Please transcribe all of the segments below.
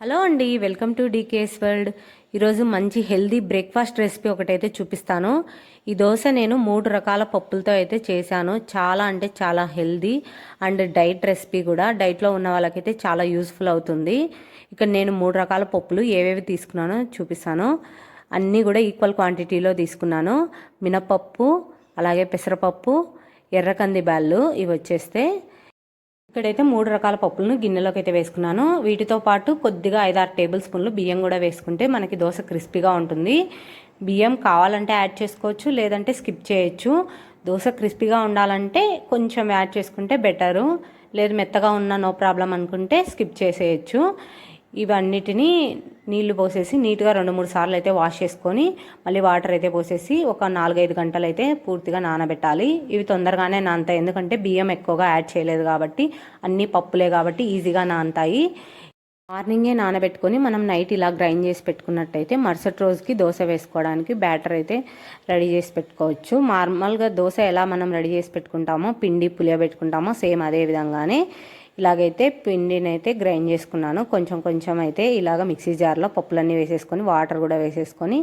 Hello అండి welcome to DKS world. ఈరోజు మంచి హెల్దీ బ్రేక్ఫాస్ట్ రెసిపీ ఒకటైతే చూపిస్తాను. ఈ దోశ నేను మూడు రకాల పప్పులతో అయితే చేశాను. చాలా అంటే చాలా హెల్దీ అండ్ డైట్ రెసిపీ కూడా. డైట్లో ఉన్న వాళ్ళకైతే చాలా యూస్ఫుల్ అవుతుంది. ఇక్కడ నేను మూడు రకాల పప్పులు ఏవేవి తీసుకున్నానో చూపిస్తాను. అన్నీ కూడా ఈక్వల్ క్వాంటిటీలో తీసుకున్నాను. మినపప్పు అలాగే పెసరపప్పు ఎర్రకంది బ్యాళ్ళు ఇవి వచ్చేస్తే ఇక్కడైతే మూడు రకాల పప్పులను గిన్నెలోకి అయితే వేసుకున్నాను. వీటితో పాటు కొద్దిగా ఐదారు టేబుల్ స్పూన్లు బియ్యం కూడా వేసుకుంటే మనకి దోశ క్రిస్పీగా ఉంటుంది. బియ్యం కావాలంటే యాడ్ చేసుకోవచ్చు లేదంటే స్కిప్ చేయొచ్చు. దోశ క్రిస్పీగా ఉండాలంటే కొంచెం యాడ్ చేసుకుంటే బెటరు. లేదు మెత్తగా ఉన్న నో ప్రాబ్లం అనుకుంటే స్కిప్ చేసేయచ్చు. ఇవన్నిటిని నీళ్ళు పోసేసి నీట్గా రెండు మూడు సార్లు అయితే వాష్ చేసుకొని మళ్ళీ వాటర్ అయితే పోసేసి ఒక నాలుగైదు గంటలు అయితే పూర్తిగా నానబెట్టాలి. ఇవి తొందరగానే నానతాయి. ఎందుకంటే బియ్యం ఎక్కువగా యాడ్ చేయలేదు కాబట్టి అన్నీ పప్పులే కాబట్టి ఈజీగా నానతాయి. మార్నింగే నానబెట్టుకొని మనం నైట్ ఇలా గ్రైండ్ చేసి పెట్టుకున్నట్టయితే మరుసటి రోజుకి దోశ వేసుకోవడానికి బ్యాటర్ అయితే రెడీ చేసి పెట్టుకోవచ్చు. నార్మల్గా దోశ ఎలా మనం రెడీ చేసి పెట్టుకుంటామో పిండి పులియబెట్టుకుంటామో సేమ్ అదే విధంగానే ఇలాగైతే పిండిని అయితే గ్రైండ్ చేసుకున్నాను. కొంచెం కొంచెం అయితే ఇలాగ మిక్సీ జార్లో పప్పులన్నీ వేసేసుకొని వాటర్ కూడా వేసేసుకొని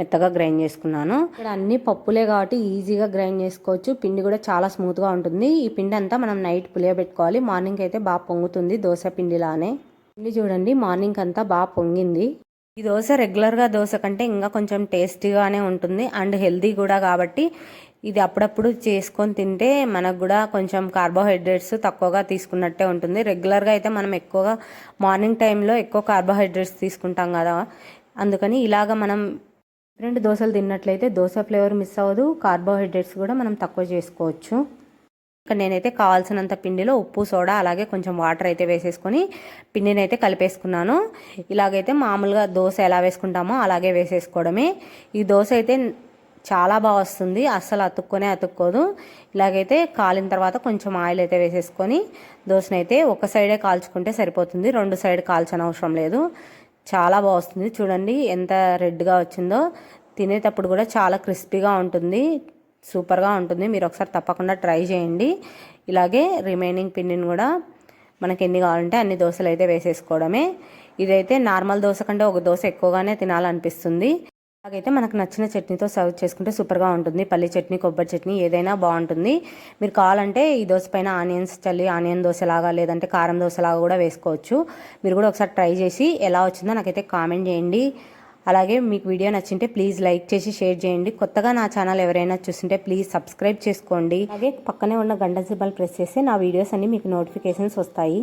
మెత్తగా గ్రైండ్ చేసుకున్నాను. ఇక్కడ అన్ని పప్పులే కాబట్టి ఈజీగా గ్రైండ్ చేసుకోవచ్చు. పిండి కూడా చాలా స్మూత్గా ఉంటుంది. ఈ పిండి అంతా మనం నైట్ పులియబెట్టుకోవాలి. మార్నింగ్ అయితే బాగా పొంగుతుంది దోశ పిండిలానే. పిండి చూడండి మార్నింగ్ అంతా బాగా పొంగింది. ఈ దోశ రెగ్యులర్గా దోశ కంటే ఇంకా కొంచెం టేస్టీగానే ఉంటుంది. అండ్ హెల్దీ కూడా కాబట్టి ఇది అప్పుడప్పుడు చేసుకొని తింటే మనకు కూడా కొంచెం కార్బోహైడ్రేట్స్ తక్కువగా తీసుకున్నట్టే ఉంటుంది. రెగ్యులర్గా అయితే మనం ఎక్కువగా మార్నింగ్ టైంలో ఎక్కువ కార్బోహైడ్రేట్స్ తీసుకుంటాం కదా. అందుకని ఇలాగ మనం రెండు దోశలు తిన్నట్లయితే దోశ ఫ్లేవర్ మిస్ అవ్వదు. కార్బోహైడ్రేట్స్ కూడా మనం తక్కువ చేసుకోవచ్చు. ఇక్కడ నేనైతే కావాల్సినంత పిండిలో ఉప్పు సోడా అలాగే కొంచెం వాటర్ అయితే వేసేసుకొని పిండిని అయితే కలిపేసుకున్నాను. ఇలాగైతే మామూలుగా దోశ ఎలా వేసుకుంటామో అలాగే వేసేసుకోవడమే. ఈ దోశ అయితే చాలా బాగా వస్తుంది. అస్సలు అతుక్కొనే అతుక్కోదు. ఇలాగైతే కాలిన తర్వాత కొంచెం ఆయిల్ అయితే వేసేసుకొని దోశనైతే ఒక సైడే కాల్చుకుంటే సరిపోతుంది. రెండు సైడ్ కాల్చని అవసరం లేదు. చాలా బాగా వస్తుంది. చూడండి ఎంత రెడ్గా వచ్చిందో. తినేటప్పుడు కూడా చాలా క్రిస్పీగా ఉంటుంది. సూపర్గా ఉంటుంది. మీరు ఒకసారి తప్పకుండా ట్రై చేయండి. ఇలాగే రిమైనింగ్ పిండిని కూడా మనకి ఎన్ని కావాలంటే అన్ని దోశలు అయితే వేసేసుకోవడమే. ఇదైతే నార్మల్ దోశ కంటే ఒక దోశ ఎక్కువగానే తినాలనిపిస్తుంది. అలాగైతే మనకు నచ్చిన చట్నీతో సర్వ్ చేసుకుంటే సూపర్గా ఉంటుంది. పల్లి చట్నీ కొబ్బరి చట్నీ ఏదైనా బాగుంటుంది. మీరు కావాలంటే ఈ దోశ పైన ఆనియన్స్ చల్లి ఆనియన్ దోశలాగా లేదంటే కారం దోశలాగా కూడా వేసుకోవచ్చు. మీరు కూడా ఒకసారి ట్రై చేసి ఎలా వచ్చిందో నాకైతే కామెంట్ చేయండి. అలాగే మీకు వీడియో నచ్చింటే ప్లీజ్ లైక్ చేసి షేర్ చేయండి. కొత్తగా నా ఛానల్ ఎవరైనా చూస్తుంటే ప్లీజ్ సబ్స్క్రైబ్ చేసుకోండి. అలాగే పక్కనే ఉన్న గంట సింబల్ ప్రెస్ చేస్తే నా వీడియోస్ అన్ని మీకు నోటిఫికేషన్స్ వస్తాయి.